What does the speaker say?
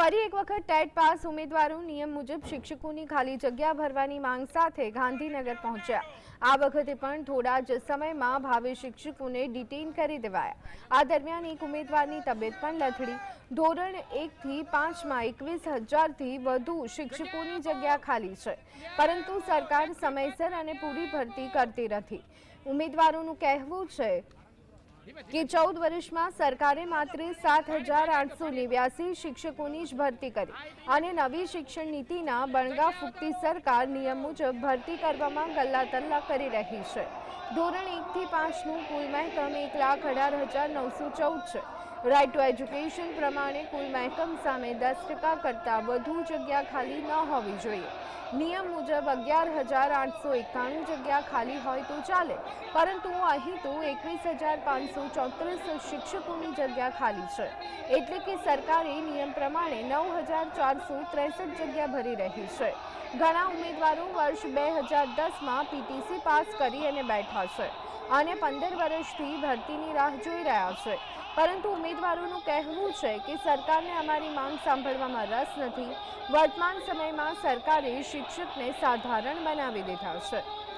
ફરી એક વખત ટેટ પાસ ઉમેદવારો નિયમ મુજબ શિક્ષકોની ખાલી જગ્યા ભરવાની માંગ સાથે ગાંધીનગર પહોંચ્યા. આ વખતે પણ થોડા જ સમયમાં ભાવે શિક્ષકોને ડિટેઇન કરી દેવાયા. આ દરમિયાન એક ઉમેદવારની તબિયત પણ લથડી. ધોરણ એકથી પાંચમાં એકવીસ હજારથી વધુ શિક્ષકોની જગ્યા ખાલી છે. પરંતુ સરકાર સમયસર અને પૂરી ભરતી કરતી નથી. ઉમેદવારોનું કહેવું છે કે ચૌદ વર્ષમાં સરકારે માત્ર સાત હજાર આઠસો નેવ્યાસી શિક્ષકોની જ ભરતી કરી અને નવી શિક્ષણ નીતિના બણગા ફૂંકતી સરકાર નિયમ મુજબ ભરતી કરવામાં ગલ્લાતલ્લા કરી રહી છે. ધોરણ એકથી પાંચનું કુલ મહેકમ એક લાખ અઢાર હજાર નવસો ચૌદ છે. રાઇટ ટુ એજ્યુકેશન પ્રમાણે કુલ મહેકમ સામે દસ ટકા કરતાં વધુ જગ્યા ખાલી ન હોવી જોઈએ. નિયમ મુજબ અગિયાર હજાર આઠસો એકાણું જગ્યા ખાલી હોય તો ચાલે. પરંતુ અહીં તો એકવીસ હજાર પાંચસો ચોત્રીસ શિક્ષકોની જગ્યા ખાલી છે. એટલે કે સરકારે નિયમ પ્રમાણે નવ હજાર ચારસો ત્રેસઠ જગ્યા ભરી રહી છે. ઘણા ઉમેદવારો વર્ષ બે હજાર દસમાં પીટીસી પાસ કરી અને બેઠા છે. અને પંદર વર્ષથી ભરતીની રાહ જોઈ રહ્યા છે. પરંતુ ઉમેદવારોનું કહેવું છે કે સરકારને અમારી માંગ સાંભળવામાં રસ નથી. વર્તમાન સમયમાં સરકારે શિક્ષકને સાધારણ બનાવી દીધા છે.